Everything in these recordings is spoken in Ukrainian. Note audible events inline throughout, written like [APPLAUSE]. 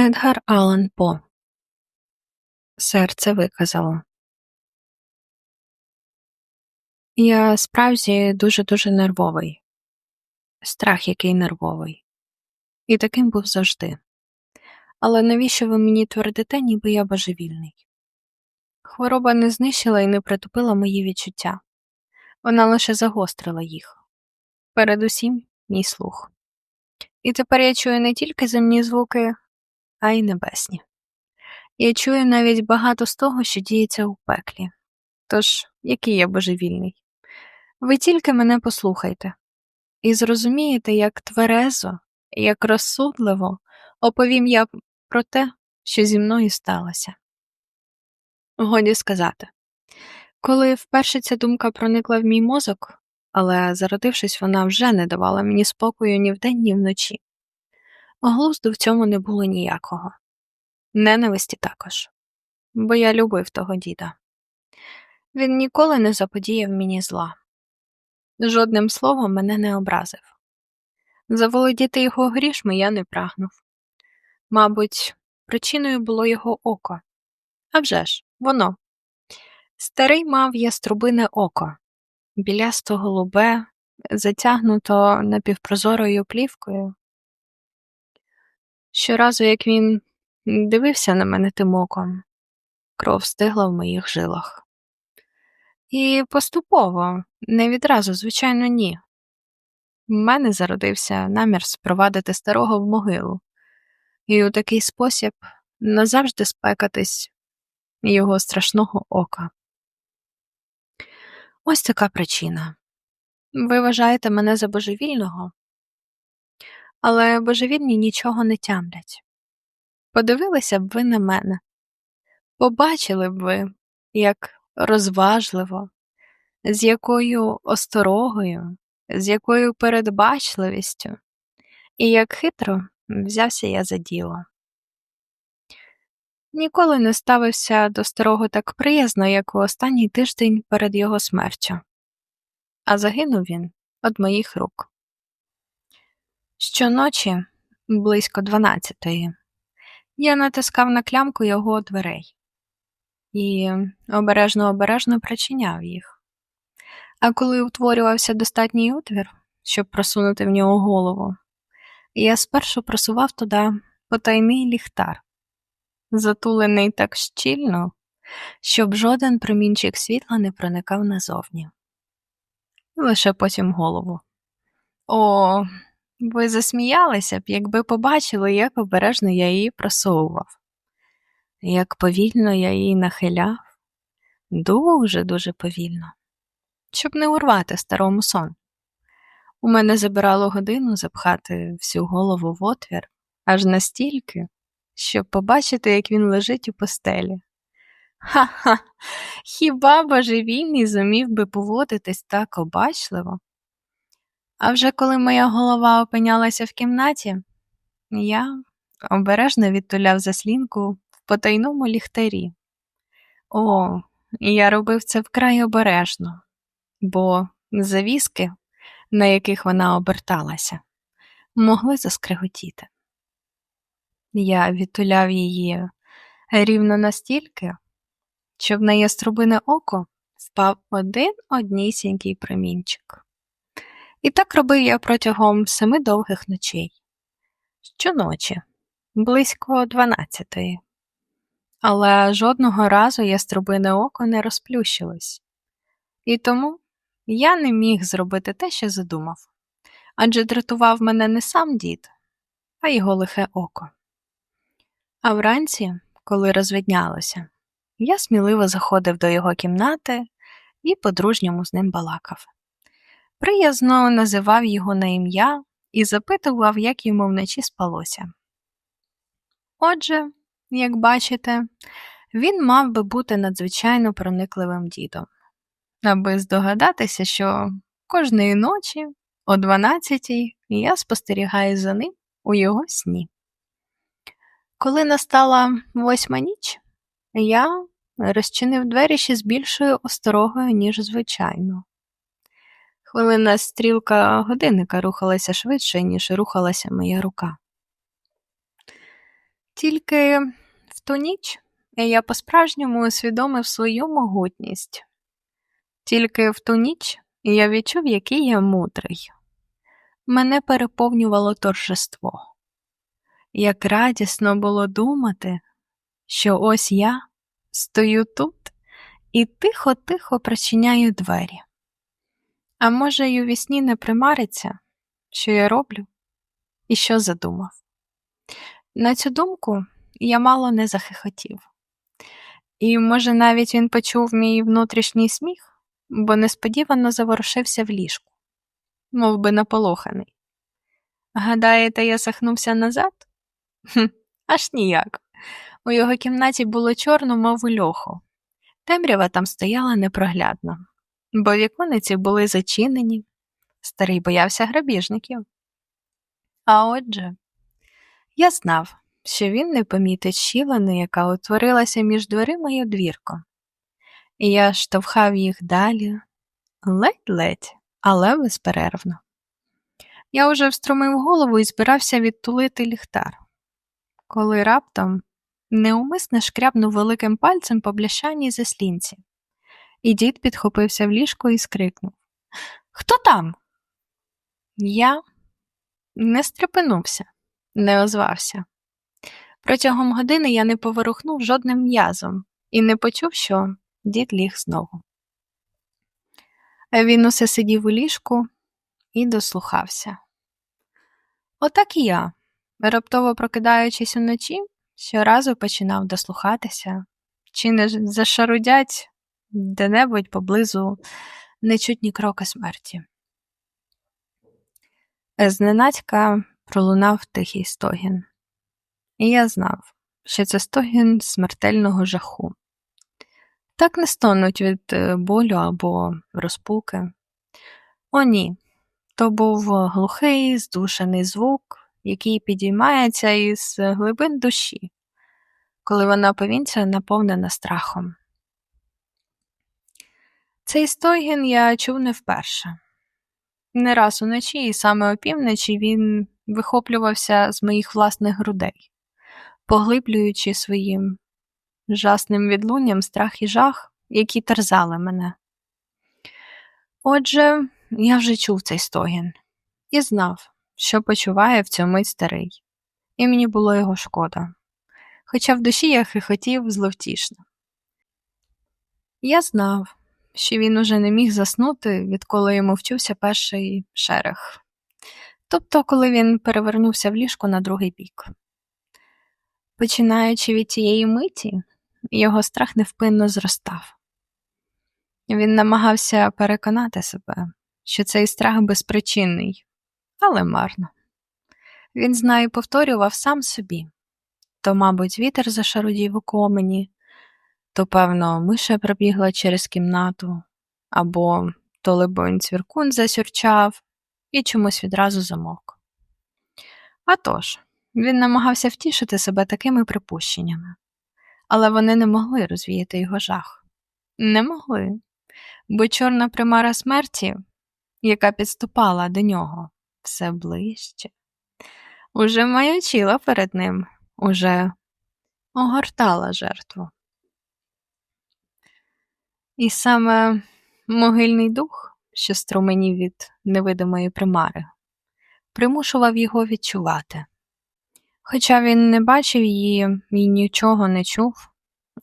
Едгар Аллан По Серце виказало. Я справді дуже-дуже нервовий. Страх який нервовий. І таким був завжди. Але навіщо ви мені твердите, ніби я божевільний? Хвороба не знищила і не притупила мої відчуття. Вона лише загострила їх. Передусім, мій слух. І тепер я чую не тільки земні звуки, а й небесні. Я чую навіть багато з того, що діється у пеклі. Тож, який я божевільний? Ви тільки мене послухайте і зрозумієте, як тверезо, як розсудливо оповім я про те, що зі мною сталося. Годі сказати, коли вперше ця думка проникла в мій мозок, але, зародившись, вона вже не давала мені спокою ні вдень, ні вночі. Глузду в цьому не було ніякого, ненависті також, бо я любив того діда. Він ніколи не заподіяв мені зла, жодним словом мене не образив. Заволодіти його грішми я не прагнув. Мабуть, причиною було його око. А вже ж, воно. Старий мав яструбине око, білясто голубе, затягнуто напівпрозорою плівкою. Щоразу, як він дивився на мене тим оком, кров стигла в моїх жилах. І поступово, не відразу, звичайно, ні. В мене зародився намір спровадити старого в могилу, і у такий спосіб назавжди спекатись його страшного ока. Ось така причина. Ви вважаєте мене за божевільного, але божевільні нічого не тямлять. Подивилися б ви на мене, побачили б ви, як розважливо, з якою осторогою, з якою передбачливістю, і як хитро взявся я за діло. Ніколи не ставився до старого так приязно, як у останній тиждень перед його смертю, а загинув він від моїх рук. Щоночі, близько дванадцятої, я натискав на клямку його дверей і обережно обережно причиняв їх. А коли утворювався достатній утвір, щоб просунути в нього голову, я спершу просував туди потайний ліхтар, затулений так щільно, щоб жоден промінчик світла не проникав назовні. Лише потім голову. О, ви засміялися б, якби побачили, як обережно я її просовував, як повільно я її нахиляв, дуже-дуже повільно, щоб не урвати старому сон. У мене забирало годину запхати всю голову в отвір аж настільки, щоб побачити, як він лежить у постелі. Ха-ха, хіба божевільний зумів би поводитись так обачливо? А вже коли моя голова опинялася в кімнаті, я обережно відтуляв заслінку в потайному ліхтарі. О, я робив це вкрай обережно, бо завіски, на яких вона оберталася, могли заскриготіти. Я відтуляв її рівно настільки, щоб на яструбине око впав один однісінький промінчик. І так робив я протягом семи довгих ночей. Щоночі, близько дванадцятої. Але жодного разу яструбине око не розплющилось. І тому я не міг зробити те, що задумав, адже дратував мене не сам дід, а його лихе око. А вранці, коли розвиднялося, я сміливо заходив до його кімнати і по-дружньому з ним балакав. Приязно називав його на ім'я і запитував, як йому вночі спалося. Отже, як бачите, він мав би бути надзвичайно проникливим дідом, аби здогадатися, що кожної ночі о 12-й я спостерігаю за ним у його сні. Коли настала восьма ніч, я розчинив двері ще з більшою осторогою, ніж звичайно. Хвилина стрілка годинника рухалася швидше, ніж рухалася моя рука. Тільки в ту ніч я по-справжньому усвідомив свою могутність. Тільки в ту ніч я відчув, який я мудрий. Мене переповнювало торжество. Як радісно було думати, що ось я стою тут і тихо-тихо причиняю двері. А може, й у вісні не примариться, що я роблю і що задумав. На цю думку я мало не захихотів. І, може, навіть він почув мій внутрішній сміх, бо несподівано заворушився в ліжку, мов би наполоханий. Гадаєте, я сахнувся назад? Хм, Аж ніяк. У його кімнаті було чорно, мов у льоху. Темрява там стояла непроглядно, бо вікониці були зачинені, старий боявся грабіжників. А отже, я знав, що він не помітить щілини, яка утворилася між дверима і одвірком. І я штовхав їх далі, ледь-ледь, але безперервно. Я уже встромив голову і збирався відтулити ліхтар, коли раптом неумисне шкрябнув великим пальцем по бляшаній заслінці, і дід підхопився в ліжко і скрикнув Хто там? Я не стрепенувся, не озвався. Протягом години я не поворухнув жодним м'язом і не почув, що дід ліг знову. Він усе сидів у ліжку і дослухався. Отак і я, раптово прокидаючись уночі, щоразу починав дослухатися, чи не зашарудять де-небудь поблизу нечутні кроки смерті. Зненацька пролунав тихий стогін, і я знав, що це стогін смертельного жаху. Так не стонуть від е, болю або розпуки. О, ні, то був глухий, здушений звук, який підіймається із глибин душі, коли вона повінця наповнена страхом. Цей стогін я чув не вперше. Не раз уночі, і саме опівночі він вихоплювався з моїх власних грудей, поглиблюючи своїм жасним відлунням страх і жах, які терзали мене. Отже, я вже чув цей стогін і знав, що почуває в цьому старий, і мені було його шкода, хоча в душі я хихотів зловтішно. Я знав, що він уже не міг заснути, відколи йому вчувся перший шерех, тобто, коли він перевернувся в ліжко на другий бік. Починаючи від тієї миті, його страх невпинно зростав. Він намагався переконати себе, що цей страх безпричинний, але марно. Він знає і повторював сам собі то, мабуть, вітер зашарудів у комені, то, певно, миша пробігла через кімнату, або то, либонь, цвіркун засюрчав і чомусь відразу замовк. А тож, він намагався втішити себе такими припущеннями, але вони не могли розвіяти його жах. Не могли, бо чорна примара смерті, яка підступала до нього все ближче, уже маячила перед ним, уже огортала жертву. І саме могильний дух, що струменів від невидимої примари, примушував його відчувати. Хоча він не бачив її і нічого не чув,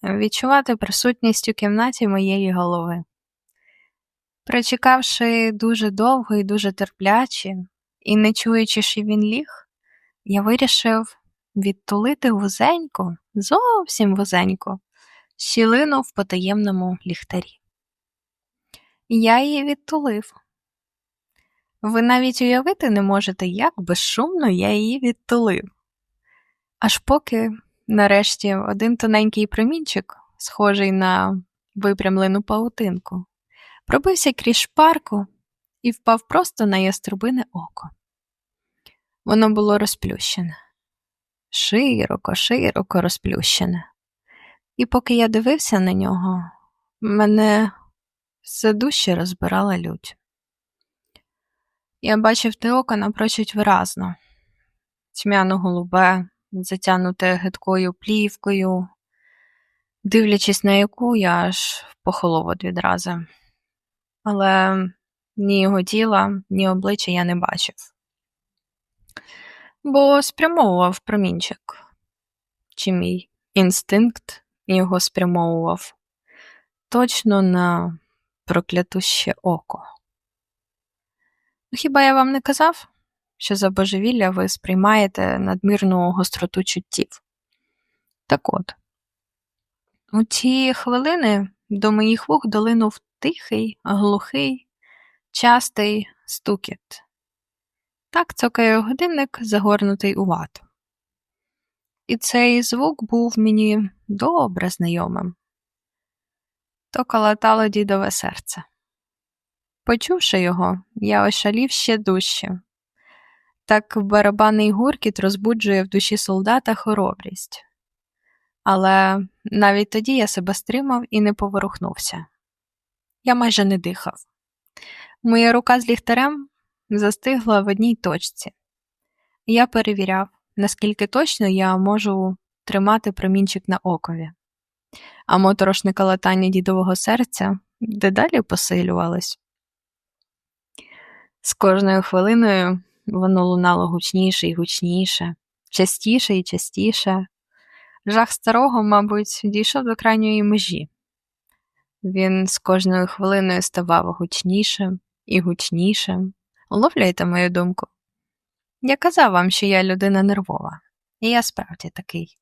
відчувати присутність у кімнаті моєї голови. Прочекавши дуже довго і дуже терпляче, і не чуючи, що він ліг, я вирішив відтулити вузенько, зовсім вузенько, щілину в потаємному ліхтарі. Я її відтулив. Ви навіть уявити не можете, як безшумно я її відтулив. Аж поки, нарешті, один тоненький промінчик, схожий на випрямлену паутинку, пробився крізь шпарку і впав просто на яструбине око. Воно було розплющене, широко, широко розплющене. І поки я дивився на нього, мене все дужче розбирала лють. Я бачив те око напрочуть виразно, тьмяно голубе, затягнуте гидкою плівкою, дивлячись на яку я аж похолов відразу. Але ні його тіла, ні обличчя я не бачив, бо спрямовував промінчик, чи мій інстинкт його спрямовував точно на проклятуще око. Хіба я вам не казав, що за божевілля ви сприймаєте надмірну гостроту чуттів? Так от, у ті хвилини до моїх вух долинув тихий, глухий, частий стукіт. Так цокає годинник, загорнутий у вату. І цей звук був мені добре знайомим. То калатало дідове серце. Почувши його, я ошалів ще дужче. Так барабанний гуркіт розбуджує в душі солдата хоробрість. Але навіть тоді я себе стримав і не поворухнувся. Я майже не дихав. Моя рука з ліхтарем застигла в одній точці. Я перевіряв, наскільки точно я можу тримати промінчик на окові, а моторошне калатання дідового серця дедалі посилювалось. З кожною хвилиною воно лунало гучніше і гучніше, частіше і частіше. Жах старого, мабуть, дійшов до крайньої межі. Він з кожною хвилиною ставав гучнішим і гучнішим. Уловлюєте мою думку? Я казав вам, що я людина нервова, і я справді такий.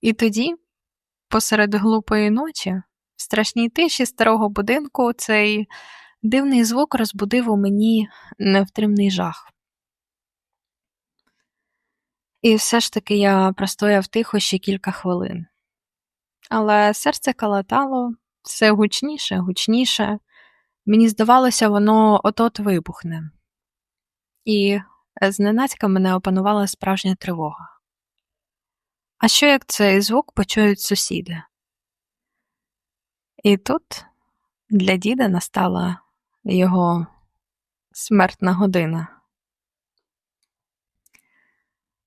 І тоді, посеред глупої ночі, в страшній тиші старого будинку, цей дивний звук розбудив у мені невтримний жах. І все ж таки я простояв тихо ще кілька хвилин. Але серце калатало все гучніше, гучніше. Мені здавалося, воно от-от вибухне. І зненацька мене опанувала справжня тривога. А що як цей звук почують сусіди? І тут для діда настала його смертна година.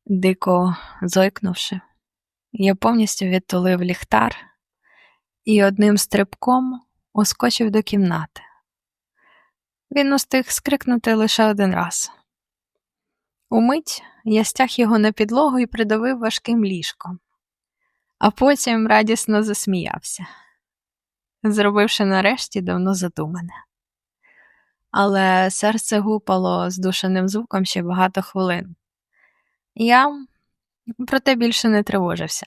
Дико зойкнувши, я повністю відтулив ліхтар і одним стрибком ускочив до кімнати. Він устиг скрикнути лише один раз. Умить я стяг його на підлогу і придавив важким ліжком, а потім радісно засміявся, зробивши нарешті давно задумане. Але серце гупало здушеним звуком ще багато хвилин. Я проте більше не тривожився.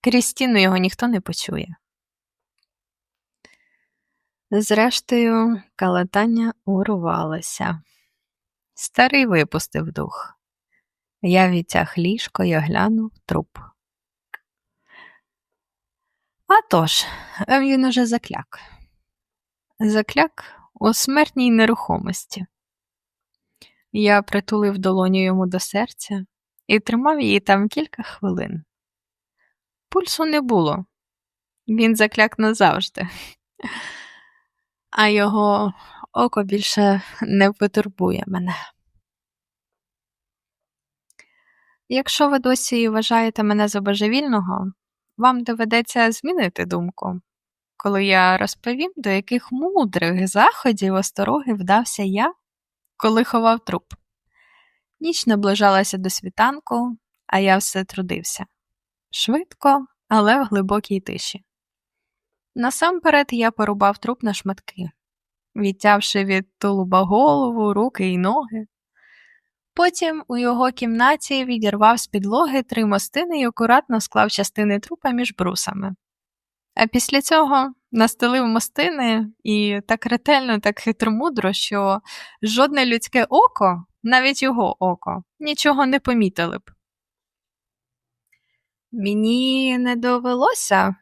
Крізь стіну його ніхто не почує. Зрештою, калатання урвалося. Старий випустив дух. Я відтяг ліжко і оглянув труп. А тож, він уже закляк. Закляк у смертній нерухомості. Я притулив долоню йому до серця і тримав її там кілька хвилин. Пульсу не було, він закляк назавжди, а його око більше не потурбує мене. Якщо ви досі вважаєте мене за божевільного, вам доведеться змінити думку, коли я розповім, до яких мудрих заходів остороги вдався я, коли ховав труп. Ніч наближалася до світанку, а я все трудився швидко, але в глибокій тиші. Насамперед я порубав труп на шматки, відтявши від тулуба голову, руки й ноги. Потім у його кімнаті відірвав з підлоги три мостини і акуратно склав частини трупа між брусами. А після цього настелив мостини і так ретельно, так хитромудро, що жодне людське око, навіть його око, нічого не помітили б. Мені не довелося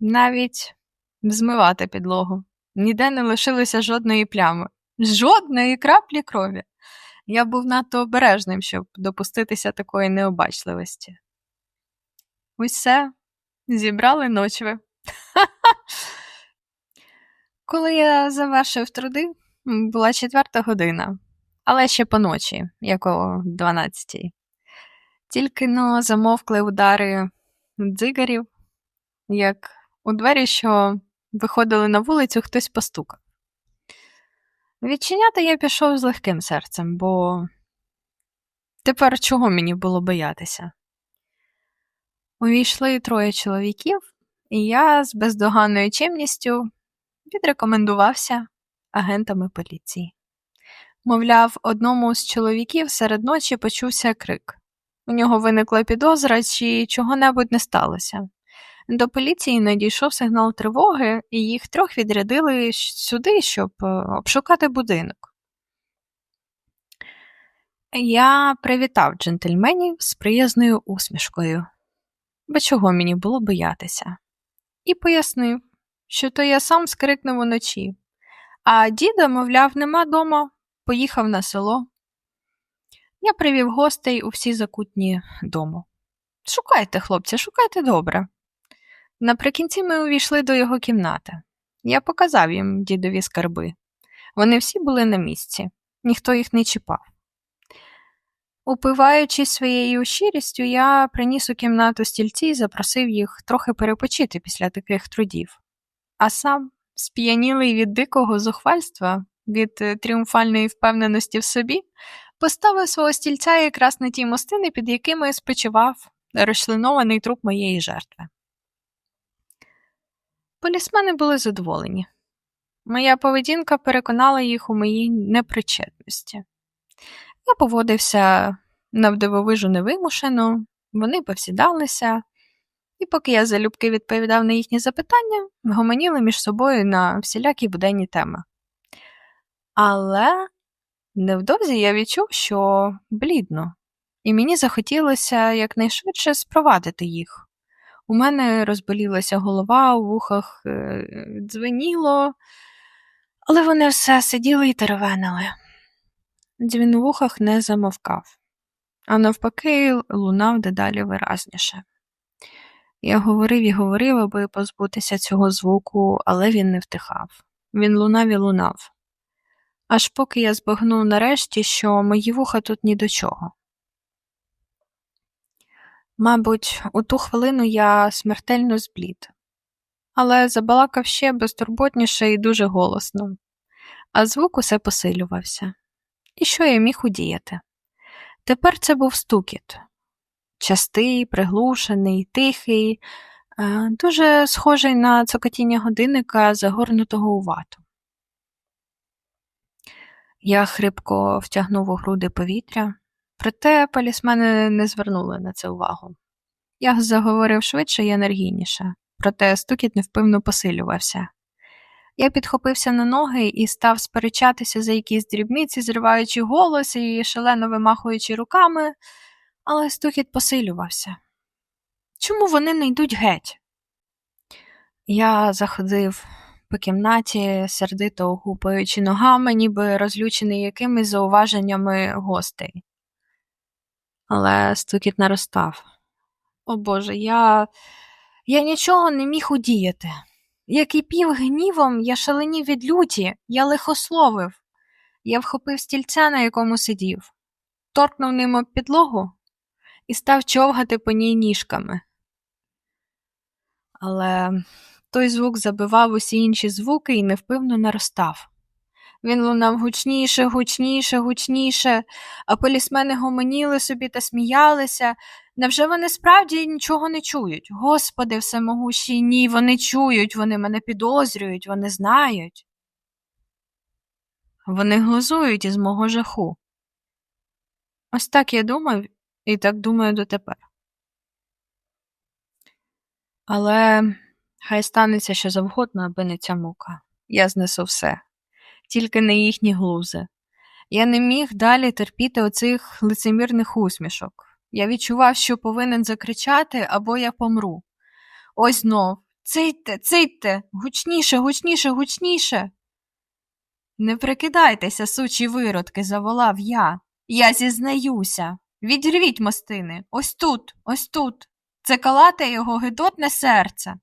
навіть змивати підлогу. Ніде не лишилося жодної плями, жодної краплі крові. Я був надто обережним, щоб допуститися такої необачливості. Усе зібрали ночви. [LAUGHS] Коли я завершив труди, була четверта година, але ще поночі, як о дванадцятій. Тільки но замовкли удари дзигарів, як у двері, що виходили на вулицю, хтось постукав. Відчиняти я пішов з легким серцем, бо тепер чого мені було боятися? Увійшли троє чоловіків, і я з бездоганною чимністю відрекомендувався агентами поліції. Мовляв, одному з чоловіків серед ночі почувся крик. У нього виникла підозра, чи чого-небудь не сталося. До поліції надійшов сигнал тривоги, і їх трьох відрядили сюди, щоб е, обшукати будинок. Я привітав джентльменів з приязною усмішкою, бо чого мені було боятися, і пояснив, що то я сам скрикнув уночі, а діда, мовляв, нема дома, поїхав на село. Я привів гостей у всі закутні дому. Шукайте, хлопці, шукайте добре. Наприкінці ми увійшли до його кімнати. Я показав їм дідові скарби. Вони всі були на місці, ніхто їх не чіпав. Упиваючись своєю щирістю, я приніс у кімнату стільці і запросив їх трохи перепочити після таких трудів, а сам, сп'янілий від дикого зухвальства, від е, тріумфальної впевненості в собі, поставив свого стільця якраз на ті мостини, під якими спочивав розчленований труп моєї жертви. Полісмени були задоволені. Моя поведінка переконала їх у моїй непричетності. Я поводився навдивовижу невимушено, вони повсідалися, і поки я залюбки відповідав на їхні запитання, гомоніли між собою на всілякі буденні теми. Але невдовзі я відчув, що блідно, і мені захотілося якнайшвидше спровадити їх. У мене розболілася голова, у вухах е, дзвеніло, але вони все сиділи і теревенили. Дзвін у вухах не замовкав, а навпаки, лунав дедалі виразніше. Я говорив і говорив, аби позбутися цього звуку, але він не втихав. Він лунав і лунав. Аж поки я збагнув нарешті, що мої вуха тут ні до чого. Мабуть, у ту хвилину я смертельно зблід, але забалакав ще безтурботніше і дуже голосно, а звук усе посилювався. І що я міг удіяти? Тепер це був стукіт частий, приглушений, тихий, е, дуже схожий на цокотіння годинника, загорнутого у вату. Я хрипко втягнув у груди повітря. Проте полісмени не звернули на це увагу. Я заговорив швидше і енергійніше, проте стукіт невпевно посилювався. Я підхопився на ноги і став сперечатися за якісь дрібниці, зриваючи голос і шалено вимахуючи руками, але стукіт посилювався. Чому вони не йдуть геть? Я заходив по кімнаті, сердито гупаючи ногами, ніби розлючений якимись зауваженнями гостей але стукіт наростав. О Боже, я я нічого не міг удіяти. Як і пів гнівом, я шаленів від люті, я лихословив. Я вхопив стільця, на якому сидів, торкнув ним об підлогу і став човгати по ній ніжками. Але той звук забивав усі інші звуки і невпивно наростав. Він лунав гучніше, гучніше, гучніше, а полісмени гомоніли собі та сміялися. Невже вони справді нічого не чують? Господи, всемогущий, ні, вони чують, вони мене підозрюють, вони знають. Вони глузують із мого жаху. Ось так я думав і так думаю дотепер. Але хай станеться що завгодно, аби не ця мука. Я знесу все тільки не їхні глузи. Я не міг далі терпіти оцих лицемірних усмішок. Я відчував, що повинен закричати або я помру. Ось знов цийте, цийте, гучніше, гучніше, гучніше. Не прикидайтеся, сучі виродки, заволав я. Я зізнаюся. Відрвіть мостини. Ось тут, ось тут. Це калате його гидотне серце.